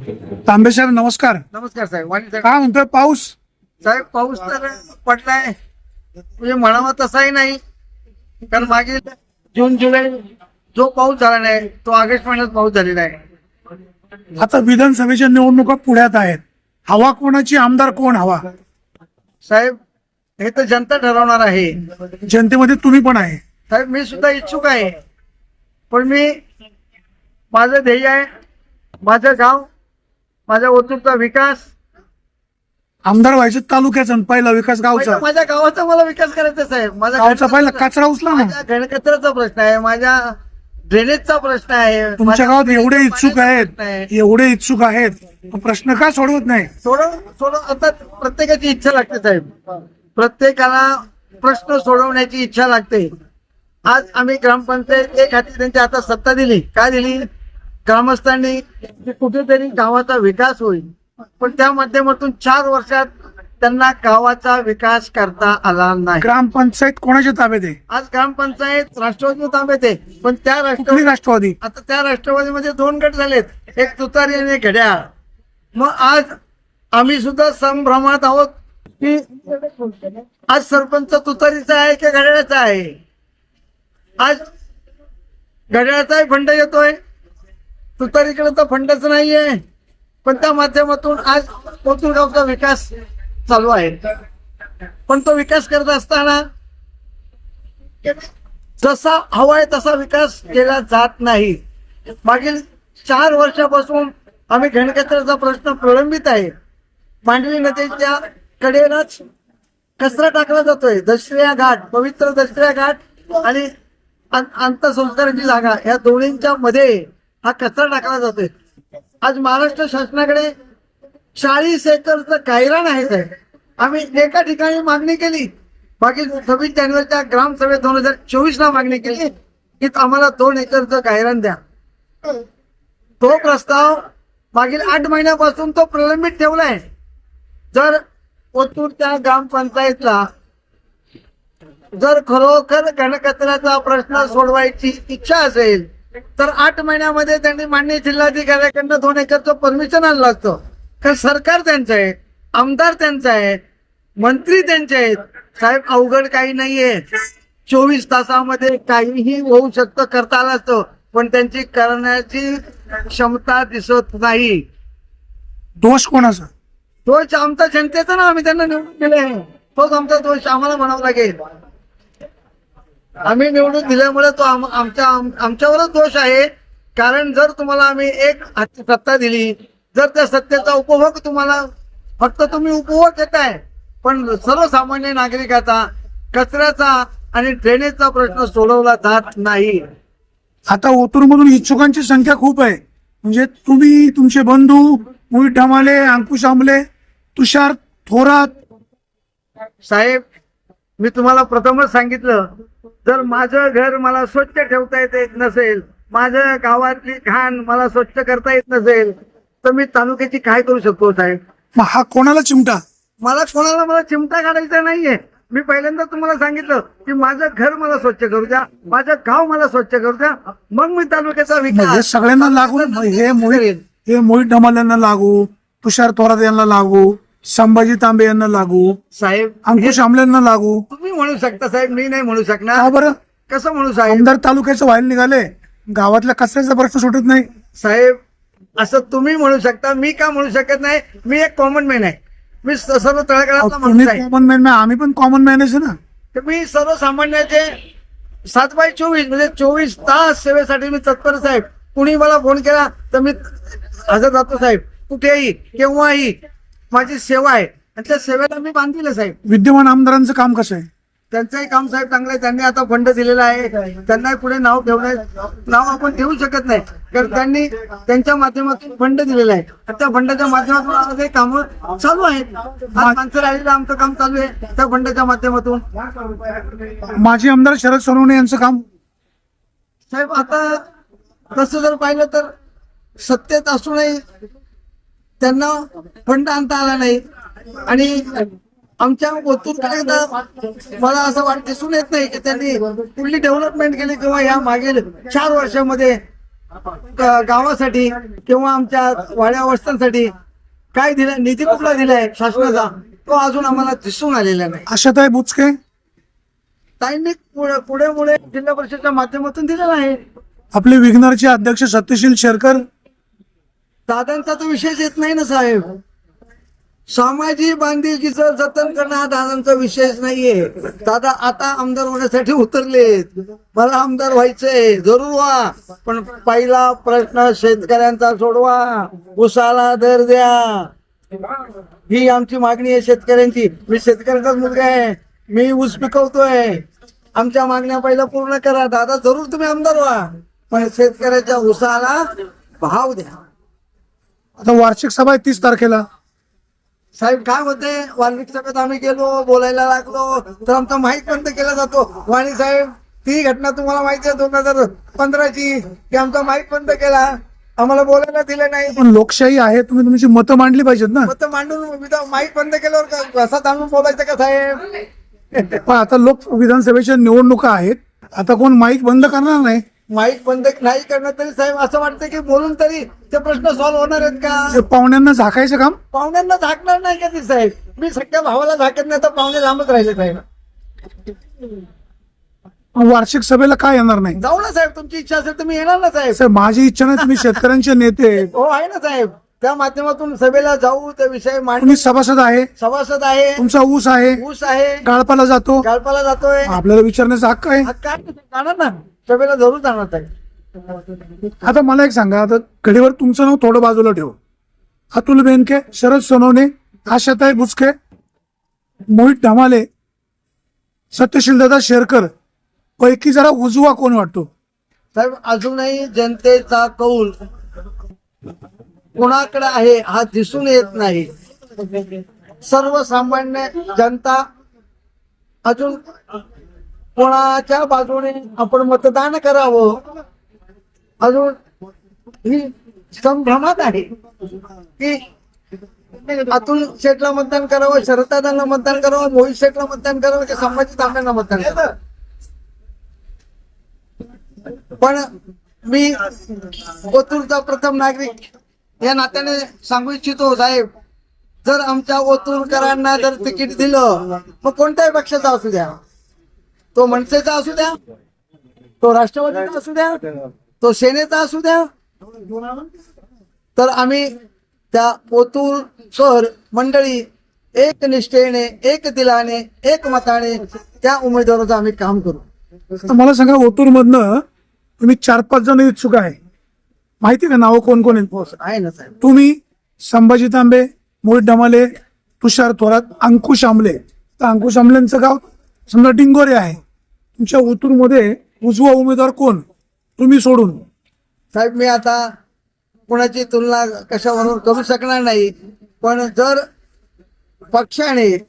तांबे साहेब नमस्कार. नमस्कार साहेब वाणी साहेब. काय म्हणतोय पाऊस? साहेब पाऊस तर पडलाय. म्हणजे म्हणावा तसाही नाही. कारण मागे जून जुलै जो पाऊस झाला नाही तो ऑगस्ट महिन्यात पाऊस झालेला आहे. आता विधानसभेच्या निवडणुका पुढ्यात आहेत. हवा कोणाची आमदार कोण हवा? साहेब हे तर जनता ठरवणार आहे. जनतेमध्ये तुम्ही पण आहे. साहेब मी सुद्धा इच्छुक आहे. पण मी माझं ध्येय आहे माझं गाव माझ्या ओतूरचा विकास. आमदार व्हायचे तालुक्याचा आणि पहिला विकास गावचा. माझ्या गावाचा मला विकास करायचा साहेब. माझ्या गावचा पहिला कचरा उचला ना. माझ्या घनकचऱ्याचा प्रश्न आहे माझ्या ड्रेनेजचा प्रश्न आहे तुमच्या माझ्या गावात एवढे इच्छुक पाण्याचा आहेत प्रश्न आहे. एवढे इच्छुक आहेत प्रश्न का सोडवत नाही? सोडव सोडव आता प्रत्येकाची इच्छा लागते साहेब. प्रत्येकाला प्रश्न सोडवण्याची इच्छा लागते. आज आम्ही ग्रामपंचायत एक हाती त्यांच्या हातात सत्ता दिली. काय दिली? ग्रामस्थांनी कुठेतरी गावाचा विकास होईल. पण त्या माध्यमातून चार वर्षात त्यांना गावाचा विकास करता आला नाही. ग्रामपंचायत कोणाच्या ताब्यात आहे? आज ग्रामपंचायत राष्ट्रवादी ताब्यात आहे. पण त्या कुठली राष्ट्रवादी राष्ट्रवादी? आता त्या राष्ट्रवादीमध्ये दोन गट झालेत. एक तुतारी आणि एक घड्याळ. मग आज आम्ही सुद्धा संभ्रमात आहोत की आज सरपंच तुतारीचा आहे की घड्याळाचा आहे? आज घड्याळाचाही फंड येतोय. तुतारीकडे तर फंडच नाहीये. पण त्या माध्यमातून आज कोथुरगावचा विकास चालू आहे. पण तो विकास करत असताना जसा हवाय तसा विकास केला जात नाही. मागील चार वर्षापासून आम्ही घनकचऱ्याचा प्रश्न प्रलंबित आहे. मांडवी नदीच्या कडेलाच कचरा टाकला जातोय. दसऱ्या घाट पवित्र दसऱ्या घाट आणि अं- जागा या दोन्हींच्या मध्ये हा कचरा टाकला जातोय. आज महाराष्ट्र शासनाकडे चाळीस एकरचं कायरान आहे साहेब. आम्ही एका ठिकाणी मागणी केली. मागील सव्वीस जानेवारीच्या ग्रामसभेत दोन हजार चोवीस ला मागणी केली की आम्हाला दोन एकरचं कायरान द्या. तो प्रस्ताव मागील आठ महिन्यापासून तो प्रलंबित ठेवलाय. जर ओतूरच्या ग्रामपंचायतला जर खरोखर घनकचऱ्याचा प्रश्न सोडवायची इच्छा असेल तर आठ महिन्यामध्ये त्यांनी मान्य जिल्हाधिकाऱ्याकडनं दोन एकरचं परमिशन आणलं असतं. कारण सरकार त्यांचं आहे आमदार त्यांचं आहे मंत्री त्यांचे आहेत. साहेब अवघड काही नाहीये. चोवीस तासामध्ये काहीही होऊ शकतं करता आलं असतं. पण त्यांची करण्याची क्षमता दिसत नाही. दोष कोणाचा? दोष आमचा जनतेचा ना आम्ही त्यांना निवडून दिले आहे तोच आमचा दोष आम्हाला म्हणावा लागेल. आम्ही निवडून दिल्यामुळे तो आम- आमच्या आम- आमच्यावरच दोष आहे. कारण जर तुम्हाला आम्ही एक सत्ता दिली जर त्या सत्तेचा उपभोग तुम्हाला फक्त तुम्ही उपभोग घेताय पण सर्वसामान्य नागरिकाचा कचऱ्याचा आणि ड्रेनेजचा प्रश्न सोडवला जात नाही. आता ओतूर मधून इच्छुकांची संख्या खूप आहे. म्हणजे तुम्ही तुमचे बंधू मोहित ढमाले अंकुश आंबले तुषार थोरात. साहेब मी तुम्हाला प्रथमच सांगितलं जर माझं घर मला स्वच्छ ठेवता येत नसेल माझ्या गावातली घाण मला स्वच्छ करता येत नसेल तर मी तालुक्याची काय करू शकतो साहेब? मग हा कोणाला चिमटा? मला कोणाला मला चिमटा काढायचा नाहीये. मी पहिल्यांदा तुम्हाला सांगितलं की माझं घर मला स्वच्छ करू द्या माझं गाव मला स्वच्छ करू द्या मग मी तालुक्याचा हे विकास सगळ्यांना लागू हे मोहित हे मोहित ढमाल यांना लागू तुषार थोरात यांना लागू संभाजी तांबे यांना लागू साहेब अंकुश आंबले यांना लागू. तुम्ही म्हणू शकता साहेब मी नाही म्हणू शकणार. का बरं? कसं म्हणू साहेब? आमदार तालुक्याचं व्हायला निघाले. गावातल्या कचऱ्याचा प्रश्न सुटत नाही. साहेब असं तुम्ही म्हणू शकता मी का म्हणू शकत नाही? मी एक कॉमन मॅन आहे. मी स- सर्व अहो, तळागाळातला तुम्ही माणूस आहे कॉमन मॅन आम्ही पण कॉमन मॅनच आहे ना. तर मी सर्वसामान्याचे सात बाय चोवीस म्हणजे चोवीस तास सेवेसाठी मी तत्पर साहेब. कुणी मला फोन केला तर मी हजर जातो साहेब. कुठेही केव्हाही. माझी सेवा आहे. आणि त्या सेवेला मी बांधील आहे, साहेब विद्यमान आमदारांचं काम कसं आहे? त्यांचंही काम साहेब चांगलं आहे. त्यांनी आता फंड दिलेला आहे. त्यांना पुढे नाव ठेवण्यात नाव आपण ठेवू शकत नाही. कारण त्यांनी त्यांच्या माध्यमातून फंड दिलेला आहे. आणि त्या फंडाच्या माध्यमातून आज हे काम चालू आहेत. आज माणसं राहिलेलं आमचं काम चालू आहे. त्या फंडाच्या माध्यमातून. माजी आमदार शरद सोनवणे यांचं काम साहेब आता तसं जर पाहिलं तर सत्तेत असूनही त्यांना फंड आणता आला नाही. आणि आमच्या ओतूरकडे तर मला असं वाट दिसून येत नाही की त्यांनी कुठली डेव्हलपमेंट केली किंवा या मागील चार वर्षामध्ये गावासाठी किंवा आमच्या वाड्या वस्त्यांसाठी काय दिलं निधी कुठला दिलाय शासनाचा तो अजून आम्हाला दिसून आलेला नाही. आशाताई बुचके? ताईंनी पुढे पुढे पुढे जिल्हा परिषदच्या माध्यमातून दिलेला आहे. आपले विघ्नरचे अध्यक्ष सत्यशील शेरकर दादांचा तर विषयच येत नाही ना साहेब. सामाजिक बांधिलकीचं जतन करणं हा दादांचा विषयच नाहीये. दादा आता आमदार होण्यासाठी उतरलेत. मला आमदार व्हायचंय. जरूर व्हा. पण पहिला प्रश्न शेतकऱ्यांचा सोडवा. उसाला दर द्या. ही आमची मागणी आहे शेतकऱ्यांची. मी शेतकऱ्यांचाच मुलगा आहे. मी ऊस पिकवतोय. आमच्या मागण्या पहिला पूर्ण करा. दादा जरूर तुम्ही आमदार व्हा. पण शेतकऱ्याच्या उसाला भाव द्या. आता वार्षिक सभा आहे तीस तारखेला. साहेब काय होते वाल्मिक सभेत आम्ही गेलो बोलायला लागलो. तर आमचा माहीत बंद केला जातो. वाणी साहेब ती घटना तुम्हाला माहिती आहे दोन हजार पंधराची की आमचा माहीत बंद केला. आम्हाला बोलायला दिलं नाही. पण लोकशाही आहे तुम्ही तुमची मतं मांडली पाहिजेत ना. मग मांडून माहीत बंद केल्यावर का- कसा थांबून बोलायचं का साहेब? पण आता लोक विधानसभेच्या निवडणुका आहेत. आता कोण माईक बंद करणार नाही? माहीत बंद नाही करणार तरी साहेब असं वाटतं की बोलून तरी ते प्रश्न सॉल्व्ह होणार आहेत का? पाहुण्यांना झाकायचं काम? पाहुण्यांना झाकणार नाही का ती साहेब? मी सगळ्या भावाला झाकत नाही तर पाहुणे लांबच राहिले साहेब. वार्षिक सभेला काय येणार नाही? जाऊ ना साहेब तुमची इच्छा असेल तर मी येणार ना साहेब. साहेब माझी इच्छा नाही तुम्ही शेतकऱ्यांचे नेते. हो आहे ना साहेब. त्या माध्यमातून सभेला जाऊ ते विषय मांडू. तुम्ही सभासद आहे. सभासद आहे. तुमचा ऊस आहे. ऊस आहे. गाळपाला जातो. गाळपाला जातोय. आपल्याला विचारण्याचा हक्क आहे. हा, काय जाणार ना. सभेला जरूर जाणार साहेब आता मला एक सांगा आता घडीवर तुमचं नाव थोडं बाजूला ठेव. अतुल बेनके शरद सोनवणे आशाताई बुचके मोहित ढमाले सत्यशील दादा शेरकर. पैकी जरा उजवा कोण वाटतो? साहेब अजूनही जनतेचा कौल कोणाकडे आहे हा दिसून येत नाही. सर्वसामान्य जनता अजून कोणाच्या बाजूने आपण मतदान करावं? अजून ही संभ्रमात आहे. की अतुल शेठला मतदान करावं शरदादांना मतदान करावं मोहित शेठला मतदान करावं की संभाजी तांब्यांना मतदान करावं? पण मी ओतूरचा प्रथम नागरिक या नात्याने सांगू इच्छितो साहेब जर आमच्या ओतूरकरांना जर तिकीट दिलं मग कोणत्याही पक्षाचा असू द्या. तो मनसेचा असू द्या तो राष्ट्रवादीचा असू द्या तो सेनेचा असू द्या. तर आम्ही त्या ओतूर शहर मंडळी एक निष्ठेने एक दिलाने एक मताने त्या उमेदवाराचं आम्ही काम करू. मला सांगा ओतूर मधनं तुम्ही चार पाच जण इच्छुक आहे. माहिती का नावं कोण कोण आहे ना साहेब. तुम्ही संभाजी तांबे मोहित डमाले तुषार थोरात अंकुश आमले. तर अंकुश आमलेंचं गाव समजा डिंगोरे आहे. तुमच्या ओतूरमध्ये उजवा उमेदवार कोण? तुम्ही सोडून. साहेब मी आता कुणाची तुलना कशावरून करू शकणार नाही. पण जर पक्षाने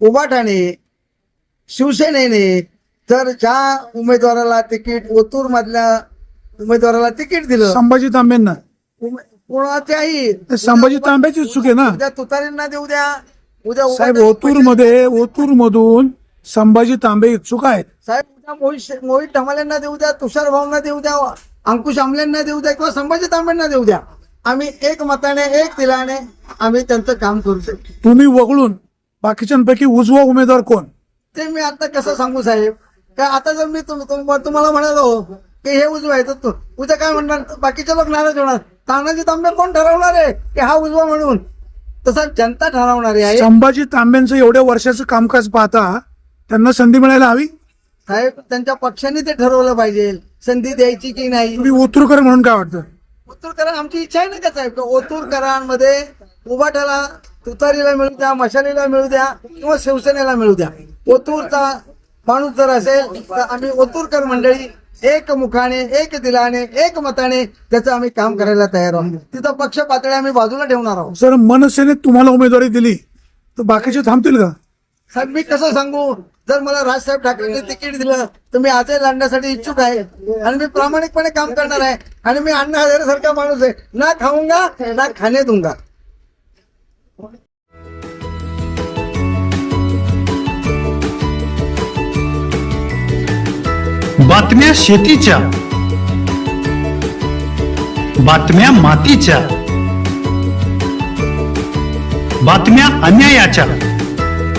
उबाटाने शिवसेनेने जर ज्या उमेदवाराला तिकीट ओतूर मधल्या उमेदवाराला तिकीट दिलं. संभाजी तांबेंना उमे- कोणाच्याही संभाजी तांब्याची इच्छुक आहे ना. उद्या तुतारींना देऊ द्या. उद्या साहेब ओतूरमध्ये ओतूर मधून संभाजी तांबे इच्छुक आहेत. साहेब उद्या मोहित मोहित ढमालेंना देऊ द्या तुषार भाऊंना देऊ द्या अंकुश आमलेंना देऊ द्या किंवा संभाजी तांबेंना देऊ द्या. आम्ही एक मताने एक दिलाने आम्ही त्यांचं काम करू शकतो. तुम्ही वगळून बाकीच्यांपैकी उजवा उमेदवार कोण? ते मी आता कसं सांगू साहेब? का आता जर मी तुम- तुम- तुम्हाला म्हणालो की हे उजवा आहे तर तू उद्या काय म्हणणार? बाकीचे लोक नाराज होणार. तानाजी तांबे कोण ठरवणार आहे की हा उजवा म्हणून? तसा जनता ठरवणारी आहे. संभाजी तांब्यांचं एवढ्या वर्षाचं कामकाज पाहता त्यांना संधी मिळायला हवी? साहेब त्यांच्या पक्षाने ते ठरवलं पाहिजे. संधी द्यायची की नाही? तुम्ही ओतूरकर म्हणून काय वाटतं? ओतूरकरां आमची इच्छा आहे ना का साहेब? ओतूरकरांमध्ये उभाटाला तुतारीला मिळू द्या मशालीला मिळू द्या किंवा शिवसेनेला मिळू द्या. ओतूरचा माणूस जर असेल तर आम्ही ओतूरकर मंडळी एक मुखाने एक दिलाने एक मताने त्याचं आम्ही काम करायला तयार आहोत. तिथं पक्ष पातळी आम्ही बाजूला ठेवणार आहोत. जर मनसेने तुम्हाला उमेदवारी दिली. तर बाकीचे थांबतील का? साहेब मी कसं सांगू? जर मला राजसाहेब ठाकरेंनी तिकीट दिलं तर मी आजही लढण्यासाठी इच्छुक आहे. आणि मी प्रामाणिकपणे काम करणार आहे. आणि मी अण्णा हजारे सारखा माणूस आहे. ना खाऊंगा ना खाणे दूंगा बातम्या शेतीच्या. बातम्या मातीच्या. बातम्या अन्यायाच्या.